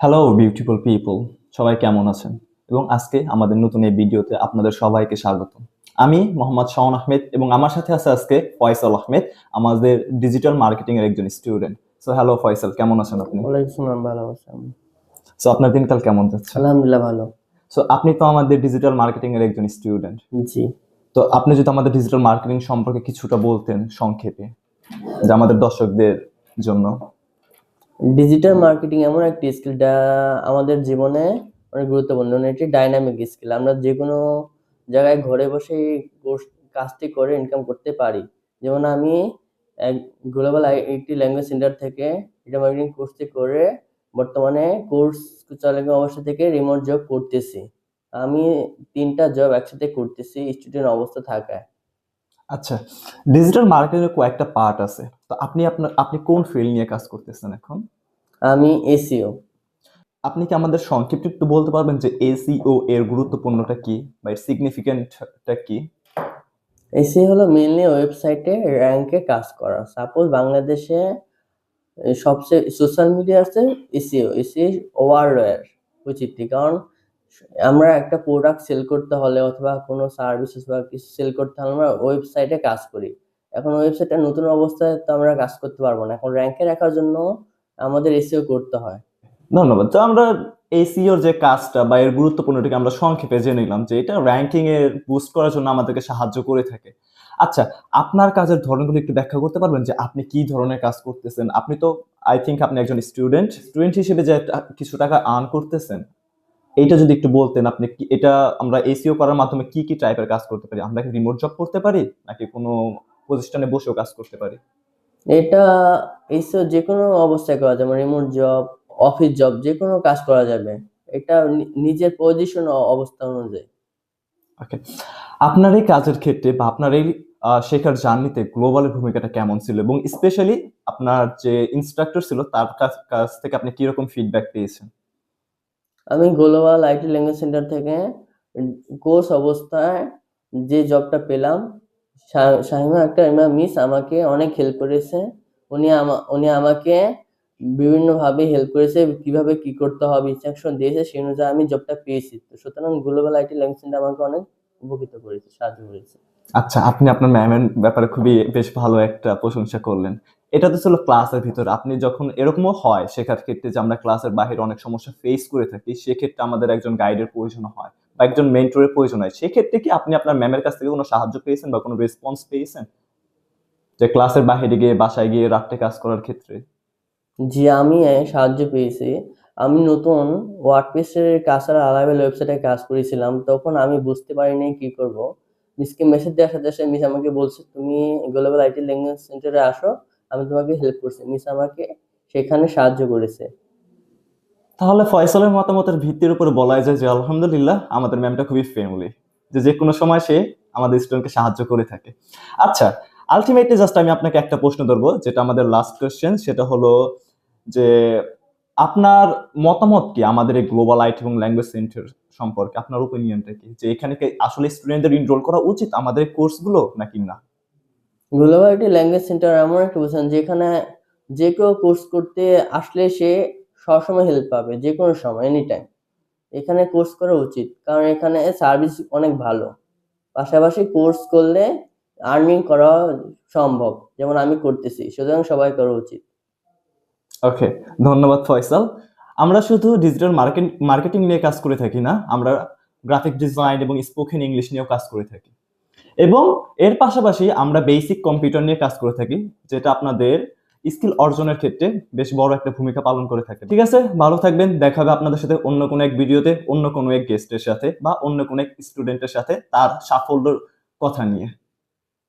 Hello beautiful people সবাই কেমন আছেন? এবং আজকে আমাদের নতুন এই ভিডিওতে আপনাদের সবাইকে স্বাগত। আমি মোহাম্মদ শাওন আহমেদ এবং আমার সাথে আছে আজকে ফয়সাল আহমেদ আমাদের ডিজিটাল মার্কেটিং এর একজন স্টুডেন্ট সো হ্যালো ফয়সাল কেমন আছেন আপনি? ভালো আছেন। সো আপনার দিনকাল কেমন যাচ্ছে? আলহামদুলিল্লাহ ভালো। সো আপনি তো আমাদের ডিজিটাল মার্কেটিং এর একজন স্টুডেন্ট জি। তো আপনি যদি আমাদের ডিজিটাল মার্কেটিং সম্পর্কে কিছুটা বলতেন সংক্ষেপে যে আমাদের দর্শকদের জন্য। ডিজিটাল মার্কেটিং এমন একটি স্কিল যা আমাদের জীবনে অনেক গুরুত্বপূর্ণ। এটি ডাইনামিক স্কিল আমরা যে কোনো জায়গায় ঘরে বসে কাজটি করে ইনকাম করতে পারি। যেমন আমি এক গ্লোবাল আইটি ল্যাঙ্গুয়েজ সেন্টার থেকে ডিজিটাল মার্কেটিং কোর্সটি করে বর্তমানে কোর্স চালানো অবস্থা থেকে রিমোট জব করতেছি। আমি তিনটা জব একসাথে করতেছি স্টুডেন্ট অবস্থা থাকায়। আচ্ছা ডিজিটাল মার্কেটিং এর কয়েকটা পার্ট আছে। তো আপনি আপনার আপনি কোন ফিল্ড নিয়ে কাজ করতেছেন এখন? আমি এসিও আপনি কি আমাদের সংক্ষিপ্ত একটু বলতে পারবেন যে এসইও এর গুরুত্বপূর্ণটা কি বা এর সিগনিফিকেন্টটা কি? এসি হলো মেনলি ওয়েবসাইটে র্যাঙ্কে কাজ করা। সাপোজ বাংলাদেশে সবচেয়ে সোশ্যাল মিডিয়া আছে এসিও এসি ওয়ারওয়্যার উচিতটি কারণ আমরা একটা প্রোডাক্ট সেল করতে হলে অথবা কোনো সার্ভিসেস বা কিছু সেল করতে হলে আমরা ওয়েবসাইটে কাজ করি। এখন ওয়েবসাইটটা নতুন অবস্থায় তো আমরা কাজ করতে পারব না। এখন র্যাঙ্কে রাখার জন্য আমাদের এসিও করতে হয়। ধন্যবাদ। তো আমরা এসিওর যে কাজটা বা এর গুরুত্বপূর্ণটাকে আমরা সংক্ষেপে জেনে নিলাম যে এটা র্যাঙ্কিং এর বুস্ট করার জন্য আমাদেরকে সাহায্য করে থাকে। আচ্ছা আপনার কাজের ধরনগুলো একটু ব্যাখ্যা করতে পারবেন যে আপনি কি ধরনের কাজ করতেছেন? আপনি তো আই থিঙ্ক আপনি একজন স্টুডেন্ট স্টুডেন্ট হিসেবে যে কিছু টাকা আর্ন করতেছেন। এইটা যদি একটু বলতেন আপনি কি এটা আমরা এসিও করার মাধ্যমে কি কি টাইপের কাজ করতে পারি? আমরা কি রিমোট জব করতে পারি? নাকি কোনো প্রতিষ্ঠানে বসেও কাজ করতে পারি? এটা এসিও যে কোনো অবস্থায় করা যেমন রিমোট জব অফিস জব যে কোনো কাজ করা যাবে। এটা নিজের পজিশন অবস্থা অনুযায়ী। ওকে। আপনার এই কাজের ক্ষেত্রে বা আপনার এই শেখার জার্নিতে গ্লোবালের ভূমিকাটা কেমন ছিল? এবং স্পেশালি আপনার যে ইনস্ট্রাক্টর ছিল তার কাছ কাছ থেকে আপনি কীরকম ফিডব্যাক পেয়েছেন? আমি গ্লোবাল আইটি ল্যাঙ্গুয়েজ সেন্টার থেকে কোর্স অবস্থায় যে জবটা পেলাম শাহিমা একটা মিস আমাকে অনেক হেল্প করেছে। উনি আমা- উনি আমাকে বিভিন্নভাবে হেল্প করেছে, কীভাবে কি করতে হবে ইনস্ট্রাকশন দিয়েছে, সেই অনুযায়ী আমি জবটা পেয়েছি। তো সুতরাং গ্লোবাল আইটি ল্যাঙ্গুয়েজ সেন্টার আমাকে অনেক উপকৃত করেছে, সাহায্য করেছে। আচ্ছা আপনি আপনার ম্যামের ব্যাপারে খুবই বেশ ভালো একটা প্রশংসা করলেন। এটা তো ছিল ক্লাসের ভিতর। আপনি যখন এরকমও হয় শেখার ক্ষেত্রে যে আমরা ক্লাসের বাইরে অনেক সমস্যা ফেস করে থাকি, সেক্ষেত্রে আমাদের একজন গাইডের প্রয়োজন হয় বা একজন মেন্টরের প্রয়োজন হয়। সেক্ষেত্রে কি আপনি আপনার ম্যামের কাছ থেকে কোনো সাহায্য পেয়েছেন বা কোনো রেসপন্স পেয়েছেন? যে ক্লাসের বাইরে গিয়ে, বাসায় গিয়ে রাত্রে কাজ করার ক্ষেত্রে? জি, আমি সাহায্য পেয়েছি। আমি নতুন ওয়ার্ডপ্রেসের কাছার আলাবেল ওয়েবসাইটে কাজ করেছিলাম। তখন আমি বুঝতে পারিনি কি করব। মিসকে মেসেজ দেওয়ার সাথে সাথে মিস আমাকে বলছে, তুমি গ্লোবাল আইটি ল্যাঙ্গুয়েজ সেন্টারে আসো আমি তোমাকে হেল্প করছি। মিস আমাকে সেখানে সাহায্য করেছে। তাহলে ফয়সালের মতামতের ভিত্তির উপর বলা যায় যে, আলহামদুলিল্লাহ, আমাদের ম্যামটা খুবই ফ্রেন্ডলি যে যে কোনো সময় সে আমাদের স্টুডেন্টকে সাহায্য করে থাকে। আচ্ছা আলটিমেটলি জাস্ট আমি আপনাকে একটা প্রশ্ন ধরবো, যেটা আমাদের লাস্ট কোয়েশ্চেন সেটা হলো যে, আপনার মতামত কি আমাদের এই গ্লোবাল আইটি এবং ল্যাঙ্গুয়েজ সেন্টার সম্পর্কে? আপনার ওপিনিয়নটা কি? যে এখানে কি আসলে স্টুডেন্টদের এনরোল করা উচিত আমাদের কোর্সগুলো নাকি না? গ্লোবাল আইটি ল্যাঙ্গুয়েজ সেন্টার এমন একটা প্রতিষ্ঠান যেখানে যে কেউ কোর্স করতে আসলে সে সবসময় হেল্প পাবে, যে কোনো সময় এনি টাইম এখানে কোর্স করা উচিত, কারণ এখানে সার্ভিস অনেক ভালো। পাশাপাশি কোর্স করলে আর্নিং করা সম্ভব, যেমন আমি করতেছি, সুতরাং সবাই করা উচিত। ওকে ধন্যবাদ ফয়সাল। আমরা শুধু ডিজিটাল মার্কেটিং নিয়ে কাজ করে থাকি না, আমরা গ্রাফিক ডিজাইন এবং স্পোকেন ইংলিশ নিয়েও কাজ করে থাকি। এবং এর পাশাপাশি আমরা বেসিক কম্পিউটার নিয়ে কাজ করে থাকি, যেটা আপনাদের স্কিল অর্জনের ক্ষেত্রে বেশ বড় একটা ভূমিকা পালন করে থাকে। ঠিক আছে? ভালো থাকবেন। দেখা হবে আপনাদের সাথে অন্য কোনো এক ভিডিওতে অন্য কোনো এক গেস্টের সাথে বা অন্য কোনো এক স্টুডেন্টের সাথে তার সাফল্যের কথা নিয়ে।